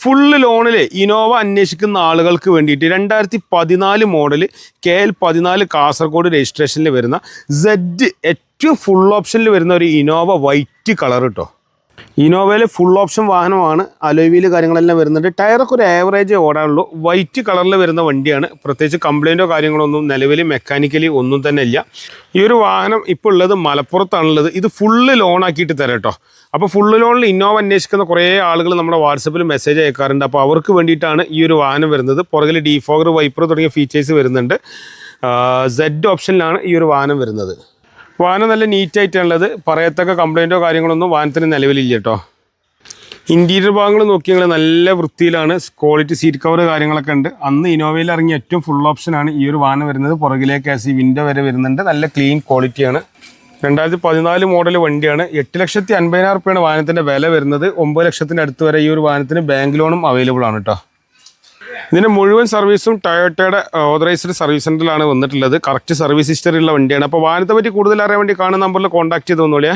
Full ലോണിൽ Innova അന്വേഷിക്കുന്ന ആളുകൾക്ക് വേണ്ടിയിട്ട് രണ്ടായിരത്തി പതിനാല് മോഡൽ കെ എൽ പതിനാല് കാസർഗോഡ് രജിസ്ട്രേഷനിൽ വരുന്ന സെഡ് ഏറ്റവും ഫുൾ ഓപ്ഷനിൽ വരുന്ന ഒരു ഇനോവ വൈറ്റ് കളർ കേട്ടോ ഇനോവയിലെ ഫുൾ ഓപ്ഷൻ വാഹനമാണ്. അലോയിൽ കാര്യങ്ങളെല്ലാം വരുന്നുണ്ട്. ടയറൊക്കെ ഒരു ആവറേജ് ഓടാനുള്ളൂ. വൈറ്റ് കളറിൽ വരുന്ന വണ്ടിയാണ്. പ്രത്യേകിച്ച് കംപ്ലൈന്റോ കാര്യങ്ങളൊന്നും നിലവിൽ മെക്കാനിക്കലി ഒന്നും തന്നെ ഇല്ല. ഈ ഒരു വാഹനം ഇപ്പോൾ ഉള്ളത് മലപ്പുറത്താണുള്ളത്. ഇത് ഫുള്ള് ലോൺ ആക്കിയിട്ട് തരാം കേട്ടോ. അപ്പോൾ ഫുള്ള് ലോണിൽ ഇന്നോവ അന്വേഷിക്കുന്ന കുറേ ആളുകൾ നമ്മുടെ വാട്സപ്പിൽ മെസ്സേജ് അയക്കാറുണ്ട്. അപ്പോൾ അവർക്ക് വേണ്ടിയിട്ടാണ് ഈ ഒരു വാഹനം വരുന്നത്. പുറകിൽ ഡീഫോഗർ വൈപ്പർ തുടങ്ങിയ ഫീച്ചേഴ്സ് വരുന്നുണ്ട്. സെഡ് ഓപ്ഷനിലാണ് ഈ ഒരു വാഹനം വരുന്നത്. വാഹനം നല്ല നീറ്റായിട്ടാണുള്ളത് പറയത്തക്ക കംപ്ലൈന്റോ കാര്യങ്ങളൊന്നും വാനത്തിന് നിലവിലില്ല കേട്ടോ. ഇന്റീരിയർ ഭാഗങ്ങൾ നോക്കിയാൽ നല്ല വൃത്തിയിലാണ്. ക്വാളിറ്റി സീറ്റ് കവർ കാര്യങ്ങളൊക്കെ ഉണ്ട്. അന്ന് ഇനോവയിൽ ഇറങ്ങിയ ഏറ്റവും ഫുൾ ഓപ്ഷനാണ് ഈ ഒരു വാഹനം വരുന്നത്. പുറകിലേക്ക് ആസി വിൻഡോ വരെ വരുന്നുണ്ട്. നല്ല ക്ലീൻ ക്വാളിറ്റിയാണ് രണ്ടായിരത്തി പതിനാല് മോഡൽ വണ്ടിയാണ്. എട്ട് ലക്ഷത്തി അൻപതിനായിരം റുപ്യാണ് വാഹനത്തിന്റെ വില വരുന്നത്. ഒമ്പത് ലക്ഷത്തിന്റെ അടുത്ത് വരെ ഈ ഒരു വാഹനത്തിന് ബാങ്ക് ലോണും അവൈലബിൾ ആണ് കേട്ടോ. ഇതിന്റെ മുഴുവൻ സർവീസും ടൊയോട്ടയുടെ ഓതറൈസ്ഡ് സർവീസ് സെന്ററിലാണ് വന്നിട്ടുള്ളത്. കറക്റ്റ് സർവീസ് ഹിസ്റ്ററിയുള്ള വണ്ടിയാണ്. അപ്പോൾ വാഹനത്തെ പറ്റി കൂടുതൽ അറിയാൻ വേണ്ടി കാണുന്ന നമ്പറിൽ കോൺടാക്ട് ചെയ്ത് തന്നോളിയേ